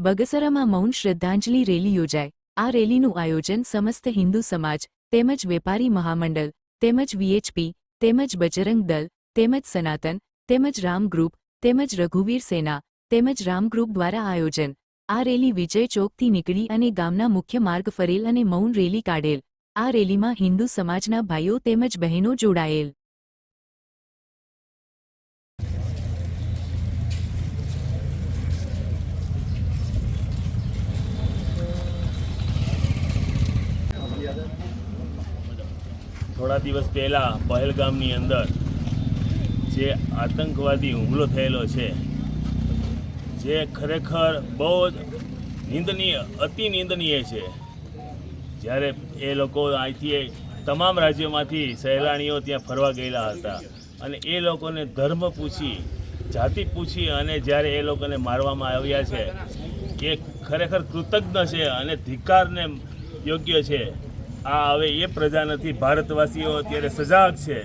બગસરામાં મૌન શ્રદ્ધાંજલિ રેલી યોજાઈ. આ રેલીનું આયોજન સમસ્ત હિન્દુ સમાજ, તેમજ વેપારી મહામંડળ, તેમજ વીએચપી તેમજ બજરંગ દળ, તેમજ સનાતન, તેમજ રામ ગ્રુપ, તેમજ રઘુવીર સેના, તેમજ રામ ગ્રુપ દ્વારા આયોજન. આ રેલી વિજય ચોકથી નીકળી અને ગામના મુખ્ય માર્ગ ફરેલ અને મૌન રેલી કાઢેલ. આ રેલીમાં હિન્દુ સમાજના ભાઈઓ તેમજ બહેનો જોડાયેલ. થોડા દિવસ પહેલાં પહેલગામની અંદર જે આતંકવાદી હુમલો થયેલો છે, જે ખરેખર બહુ જ નિંદનીય, અતિ નિંદનીય છે. જ્યારે એ લોકો અહીંથી તમામ રાજ્યોમાંથી સહેલાણીઓ ત્યાં ફરવા ગયેલા હતા અને એ લોકોને ધર્મ પૂછી, જાતિ પૂછી અને જ્યારે એ લોકોને મારવામાં આવ્યા છે, એ ખરેખર કૃતજ્ઞ છે અને ધિક્કારને યોગ્ય છે. આ હવે એ પ્રજા નથી. ભારતવાસીઓ અત્યારે સજાગ છે.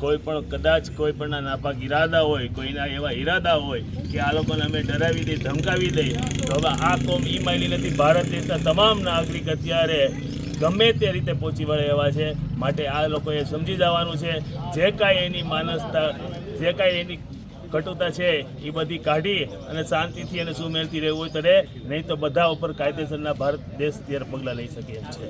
કોઈ પણ કદાચ કોઈ પણના નાપાક ઈરાદા હોય, કોઈના એવા ઈરાદા હોય કે આ લોકોને અમે ડરાવી દઈએ, ધમકાવી દઈએ, તો હવે આ કોમ ઈ માયલી નથી. ભારત દેશના તમામ નાગરિક અત્યારે ગમે તે રીતે પહોંચી વળે એવા છે. માટે આ લોકોએ સમજી જવાનું છે. જે કાંઈ એની માનસતા, જે કાંઈ એની કટુતા છે એ બધી કાઢી અને શાંતિથી અને સુમેળથી રહેવું હોય તો રહે નહીં તો બધા ઉપર કાયદેસરના ભારત દેશ અત્યારે પગલાં લઈ શકે એમ છે.